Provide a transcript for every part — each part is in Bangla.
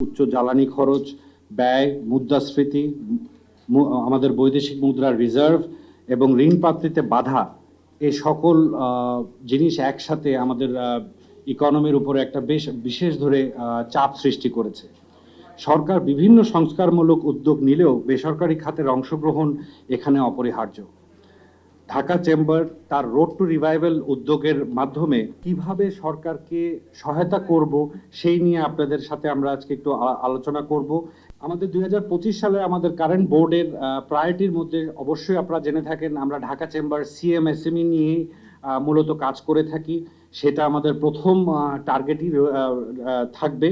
উচ্চ জ্বালানি খরচ, ব্যয়, মুদ্রাস্ফীতি আমাদের বৈদেশিক মুদ্রার রিজার্ভ এবং ঋণ প্রাপ্তিতে বাধা, এ সকল জিনিস একসাথে আমাদের ইকোনমির উপরে একটা বেশ, বিশেষ ধরে চাপ সৃষ্টি করেছে। সরকার বিভিন্ন সংস্কারমূলক উদ্যোগ নিলেও বেসরকারি খাতের অংশগ্রহণ এখানে অপরিহার্য। ঢাকা চেম্বার তার রোড টু রিভাইভাল উদ্যোগের মাধ্যমে কীভাবে সরকারকে সহায়তা করব সেই নিয়ে আপনাদের সাথে আমরা আজকে একটু আলোচনা করব। আমাদের দুই হাজার পঁচিশ সালে আমাদের কারেন্ট বোর্ডের প্রায়োরিটির মধ্যে অবশ্যই আপনারা জেনে থাকেন, আমরা ঢাকা চেম্বার সিএমএসএমই নিয়ে মূলত কাজ করে থাকি। সেটা আমাদের প্রথম টার্গেটই থাকবে।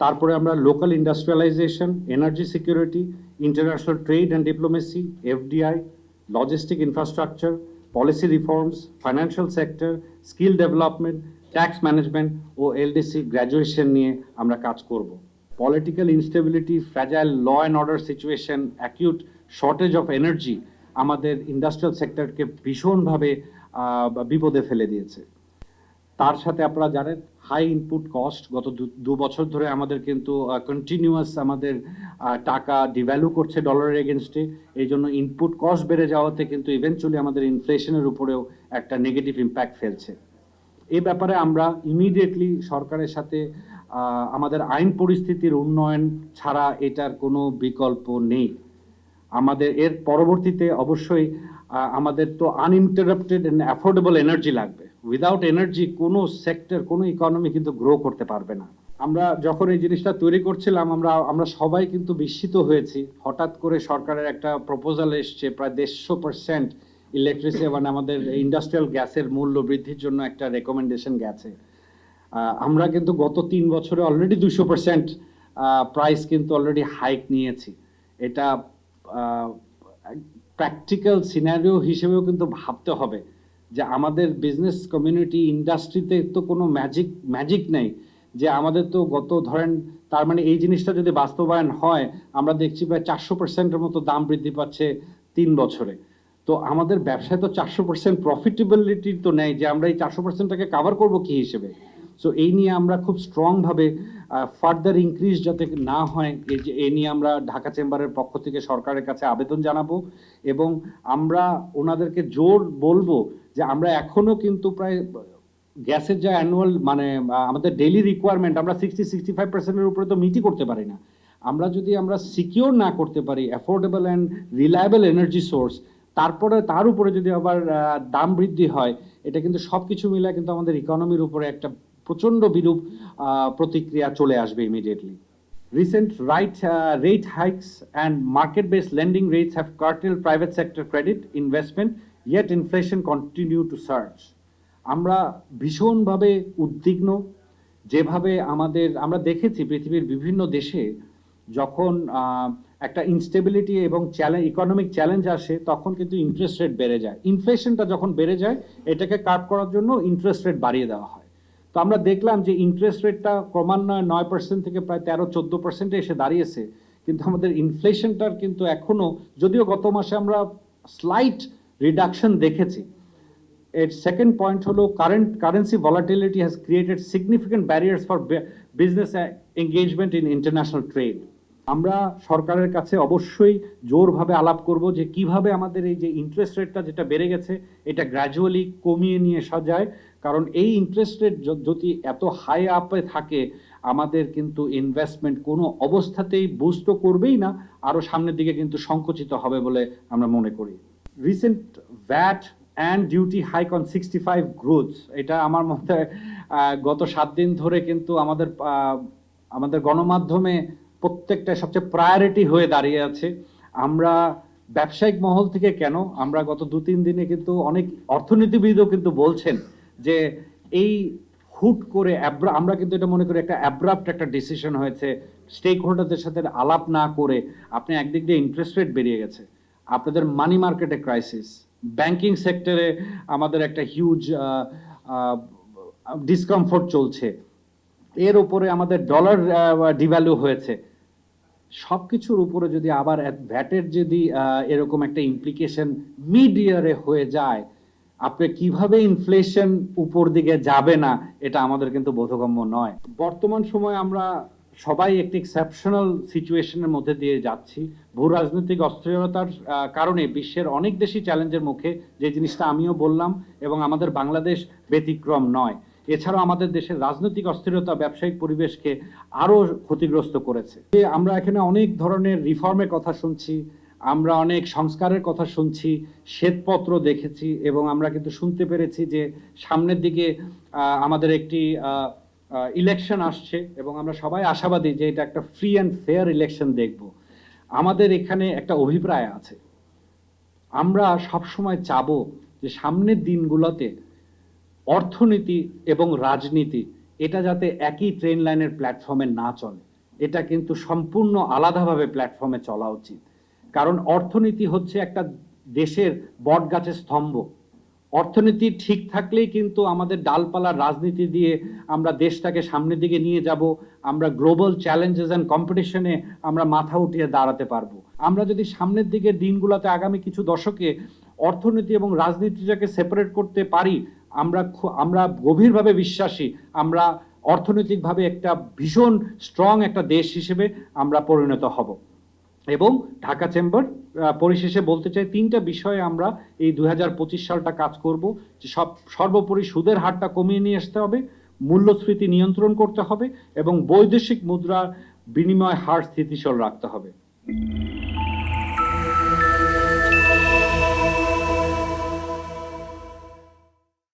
তারপরে আমরা local industrialisation energy security international trade and diplomacy FDI logistic infrastructure, policy reforms, financial sector, skill development, tax management ও এলডিসি গ্র্যাজুয়েশন নিয়ে আমরা কাজ করব। Political instability fragile law and order situation acute shortage of energy আমাদের ইন্ডাস্ট্রিয়াল সেক্টরকে ভীষণভাবে বিপদে ফেলে দিয়েছে। তার সাথে আপনারা জানেন হাই ইনপুট কস্ট গত দু- বছর ধরে আমাদের কিন্তু কন্টিনিউয়াস আমাদের টাকা ডিভ্যালু করছে ডলারের এগেনস্টে এই জন্য ইনপুট কস্ট বেড়ে যাওয়াতে কিন্তু ইভেনচুয়ালি আমাদের ইনফ্লেশনের উপরেও একটা নেগেটিভ ইম্প্যাক্ট ফেলছে। এ ব্যাপারে আমরা ইমিডিয়েটলি সরকারের সাথে আমাদের আইন পরিস্থিতির উন্নয়ন ছাড়া এটার কোনো বিকল্প নেই। আমাদের, এর পরবর্তীতে অবশ্যই আমাদের তো আনইন্টারাপ্টেড এন্ড অ্যাফোর্ডেবল এনার্জি লাগবে। উইদাউট এনার্জি কোনো সেক্টর কোনো ইকোনমি কিন্তু গ্রো করতে পারবে না। আমরা যখন এই জিনিসটা তৈরি করছিলাম, আমরা আমরা সবাই কিন্তু বিস্মিত হয়েছি। হঠাৎ করে সরকারের একটা প্রপোজাল এসছে, প্রায় দেড়শো পার্সেন্ট ইলেকট্রিসিটি মানে আমাদের ইন্ডাস্ট্রিয়াল গ্যাসের মূল্য বৃদ্ধির জন্য একটা রেকমেন্ডেশন গেছে। আমরা কিন্তু গত তিন বছরে অলরেডি দুশো পার্সেন্ট প্রাইস কিন্তু অলরেডি হাইক নিয়েছি। এটা প্র্যাকটিক্যাল সিনারিও হিসেবেও কিন্তু ভাবতে হবে। যে আমাদের বিজনেস কমিউনিটি ইন্ডাস্ট্রিতে তো কোনো ম্যাজিক ম্যাজিক নেই। যে আমাদের তো গত ধরেন, তার মানে এই জিনিসটা যদি বাস্তবায়ন হয়, আমরা দেখছি প্রায় চারশো পার্সেন্টের মতো দাম বৃদ্ধি পাচ্ছে তিন বছরে। তো আমাদের ব্যবসায় তো চারশো পার্সেন্ট প্রফিটেবিলিটি তো নেই। যে আমরা এই চারশো পার্সেন্টটাকে কাভার করব কি হিসেবে? সো এই নিয়ে আমরা খুব স্ট্রংভাবে ফার্দার ইনক্রিজ যাতে না হয়, এই যে, এই নিয়ে আমরা ঢাকা চেম্বারের পক্ষ থেকে সরকারের কাছে আবেদন জানাব এবং আমরা ওনাদেরকে জোর বলব যে আমরা এখনও কিন্তু প্রায় গ্যাসের যা অ্যানুয়াল মানে আমাদের ডেইলি রিকোয়ারমেন্ট আমরা সিক্সটি সিক্সটি ফাইভ পার্সেন্টের উপরে তো মিটই করতে পারি না। আমরা যদি আমরা সিকিওর না করতে পারি affordable and reliable energy source তারপরে, তার উপরে যদি আবার দাম বৃদ্ধি হয়, এটা কিন্তু সব কিছু মিলে কিন্তু আমাদের ইকোনমির উপরে একটা প্রচণ্ড বিরূপ প্রতিক্রিয়া চলে আসবে immediately Recent right uh, rate hikes and market-based lending rates have curtailed private sector credit investment, yet inflation continue to surge. আমরা ভীষণভাবে উদ্বিগ্ন। যেভাবে আমাদের আমরা দেখেছি পৃথিবীর বিভিন্ন দেশে যখন একটা ইনস্টেবিলিটি এবং চ্যালেঞ্জ ইকোনমিক চ্যালেঞ্জ আসে তখন কিন্তু ইন্টারেস্ট রেট বেড়ে যায়। ইনফ্লেশনটা যখন বেড়ে যায় এটাকে কাট করার জন্য ইন্টারেস্ট রেট বাড়িয়ে দেওয়া হয়। তো আমরা দেখলাম যে ইন্টারেস্ট রেটটা ক্রমান্বয়ে নয় পার্সেন্ট থেকে প্রায় তেরো চোদ্দ পার্সেন্টে এসে দাঁড়িয়েছে। কিন্তু আমাদের ইনফ্লেশনটার কিন্তু এখনও, যদিও গত মাসে আমরা স্লাইট রিডাকশন দেখেছি। এর সেকেন্ড পয়েন্ট হলো current currency volatility has created significant barriers for business engagement in international trade আমরা সরকারের কাছে অবশ্যই জোরভাবে আলাপ করব যে কীভাবে আমাদের এই যে ইন্টারেস্ট রেটটা যেটা বেড়ে গেছে, এটা গ্র্যাজুয়ালি কমিয়ে নিয়ে আসা যায় কারণ এই ইন্টারেস্ট রেট যদি এত হাই আপে থাকে, আমাদের কিন্তু ইনভেস্টমেন্ট কোনো অবস্থাতেই বুস্ট তো করবেই না আরও সামনের দিকে কিন্তু সংকুচিত হবে বলে আমরা মনে করি। Recent VAT and duty hike on sixty five growth এটা আমার মতে গত সাত দিন ধরে কিন্তু আমাদের আমাদের গণমাধ্যমে প্রত্যেকটা সবচেয়ে প্রায়োরিটি হয়ে দাঁড়িয়ে আছে। আমরা ব্যবসায়িক মহল থেকে কেন? আমরা গত দু তিন দিনে কিন্তু অনেক অর্থনীতিবিদও কিন্তু বলছেন যে এই হুট করে আমরা কিন্তু এটা মনে করি একটা অ্যাব্রাপ্ট একটা ডিসিশন হয়েছে স্টেক হোল্ডারদের সাথে আলাপ না করে আপনি একদিক দিয়ে ইন্টারেস্ট রেট বেরিয়ে গেছে। আপনাদের মানি মার্কেটে ক্রাইসিস ব্যাংকিং সেক্টরে আমাদের একটা হিউজ ডিসকমফোর্ট চলছে। এর উপরে আমাদের ডলার ডিভ্যালু হয়েছে। সব কিছুর উপরে যদি আবার ভ্যাটের যদি এরকম একটা ইমপ্লিকেশন মিড ইয়ারে হয়ে যায় আপনি কীভাবে ইনফ্লেশন উপর দিকে যাবে না, এটা আমাদের কিন্তু বোধগম্য নয়। বর্তমান সময়ে আমরা সবাই একটি এক্সেপশনাল সিচুয়েশনের মধ্যে দিয়ে যাচ্ছি। ভূ রাজনৈতিক অস্থিরতার কারণে বিশ্বের অনেক দেশই চ্যালেঞ্জের মুখে, যে জিনিসটা আমিও বললাম, এবং আমাদের বাংলাদেশ ব্যতিক্রম নয়। এছাড়াও আমাদের দেশের রাজনৈতিক অস্থিরতা, ব্যবসায়িক পরিবেশকে আরও ক্ষতিগ্রস্ত করেছে। আমরা এখানে অনেক ধরনের রিফর্মের কথা শুনছি আমরা অনেক সংস্কারের কথা শুনছি, শ্বেতপত্র দেখেছি এবং আমরা কিন্তু শুনতে পেরেছি যে সামনের দিকে আমাদের একটি ইলেকশন আসছে এবং আমরা সবাই আশাবাদী যে এটা একটা ফ্রি অ্যান্ড ফেয়ার ইলেকশন দেখব। আমাদের এখানে একটা অভিপ্রায় আছে। আমরা সবসময় চাব যে সামনের দিনগুলোতে অর্থনীতি এবং রাজনীতি, এটা যাতে একই ট্রেন লাইনের প্ল্যাটফর্মে না চলে। এটা কিন্তু সম্পূর্ণ আলাদাভাবে প্ল্যাটফর্মে চলা উচিত। কারণ অর্থনীতি হচ্ছে একটা দেশের বটগাছের স্তম্ভ। অর্থনীতি ঠিক থাকলেই কিন্তু আমাদের ডালপালার রাজনীতি দিয়ে আমরা দেশটাকে সামনের দিকে নিয়ে যাব, আমরা গ্লোবাল চ্যালেঞ্জেস অ্যান্ড কম্পিটিশনে আমরা মাথা উঠিয়ে দাঁড়াতে পারব। আমরা যদি সামনের দিকে দিনগুলোতে আগামী কিছু দশকে অর্থনীতি এবং রাজনীতিটাকে সেপারেট করতে পারি, আমরা আমরা গভীরভাবে বিশ্বাসী, আমরা অর্থনৈতিকভাবে একটা ভীষণ স্ট্রং একটা দেশ হিসেবে আমরা পরিণত হব। এবং ঢাকা চেম্বার পরিশেষে বলতে চাই তিনটা বিষয়ে আমরা এই দু হাজার পঁচিশ সালটা কাজ করব, যে সব, সর্বোপরি সুদের হারটা কমিয়ে নিয়ে আসতে হবে, মূল্যস্ফীতি নিয়ন্ত্রণ করতে হবে এবং বৈদেশিক মুদ্রার বিনিময় হার স্থিতিশীল রাখতে হবে।